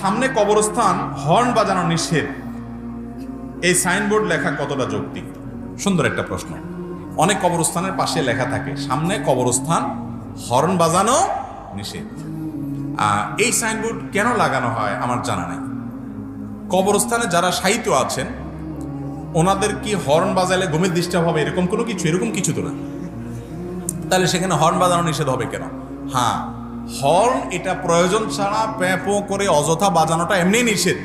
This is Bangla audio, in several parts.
সামনে কবরস্থান, হর্ন বাজানো নিষেধ। এই সাইনবোর্ড লেখা কতটা যৌক্তিক? সুন্দর একটা প্রশ্ন। অনেক কবরস্থানের পাশে লেখা থাকে, সামনে কবরস্থান, হর্ন বাজানো নিষেধ। এই সাইনবোর্ড কেন লাগানো হয় আমার জানা নাই। কবরস্থানে যারা সাহিত্য আছেন, ওনাদের কি হর্ন বাজালে ঘুমের ডিস্টার্ব হবে এরকম কোনো কিছু? এরকম কিছু তো না। তাহলে সেখানে হর্ন বাজানো নিষেধ হবে কেন? হ্যাঁ হর্ন এটা প্রয়োজন ছাড়া প্যাপো করে অযথা বাজানোটা এমনি নিষেধ।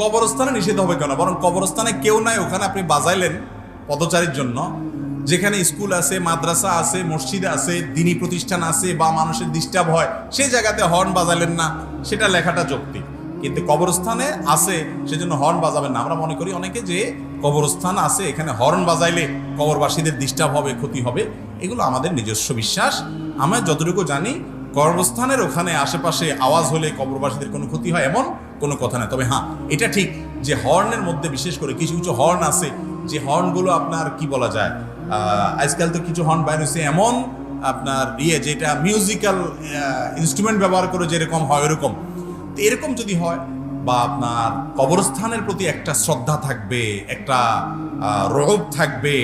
কবরস্থানে নিষেধ হবে কেন? বরং কবরস্থানে কেউ নাই, ওখানে আপনি বাজাইলেন পদচারীর জন্য। যেখানে স্কুল আছে, মাদ্রাসা আছে, মসজিদ আছে, দিনী প্রতিষ্ঠান আছে বা মানুষের ডিস্টার্ব হয়, সেই জায়গাতে হর্ন বাজালেন না, সেটা লেখাটা যৌক্তিক। কিন্তু কবরস্থানে আছে, সেজন্য হর্ন বাজাবেন না। আমরা মনে করি অনেকে যে কবরস্থান আছে, এখানে হর্ন বাজাইলে কবরবাসীদের ডিস্টার্ব হবে, ক্ষতি হবে, এগুলো আমাদের নিজস্ব বিশ্বাস। আমরা যতটুকু জানি কবরস্থানের ওখানে আশেপাশে আওয়াজ হলে কবরবাসীদের কোনো ক্ষতি হয় এমন কোনো কথা নেই তবে হ্যাঁ এটা ঠিক যে হর্নের মধ্যে বিশেষ করে কিছু কিছু হর্ন আছে, যে হর্নগুলো আপনার কি বলা যায় আজকাল তো কিছু হর্ন বাইর হয়েছে এমন আপনার ইয়ে যেটা মিউজিক্যাল ইনস্ট্রুমেন্ট ব্যবহার করে যেরকম হয় ওরকম। তো এরকম যদি হয় বা আপনার কবরস্থানের প্রতি একটা শ্রদ্ধা থাকবে, একটা রোগ থাকবে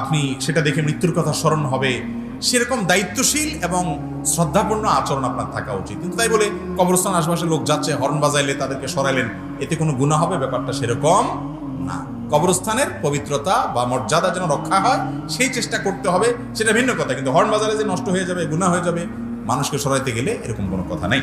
আপনি সেটা দেখে মৃত্যুর কথা স্মরণ হবে সেরকম দায়িত্বশীল এবং শ্রদ্ধাপূর্ণ আচরণ আপনার থাকা উচিত। কিন্তু তাই বলে কবরস্থান আশপাশে লোক যাচ্ছে, হর্ন বাজাইলে তাদেরকে সরাইলেন, এতে কোনো গুণা হবে? ব্যাপারটা সেরকম না। কবরস্থানের পবিত্রতা বা মর্যাদা যেন রক্ষা হয়, সেই চেষ্টা করতে হবে। সেটা ভিন্ন কথা, কিন্তু হর্ন বাজারে যে নষ্ট হয়ে যাবে গুণা হয়ে যাবে, মানুষকে সরাইতে গেলে এরকম কোনো কথা নেই।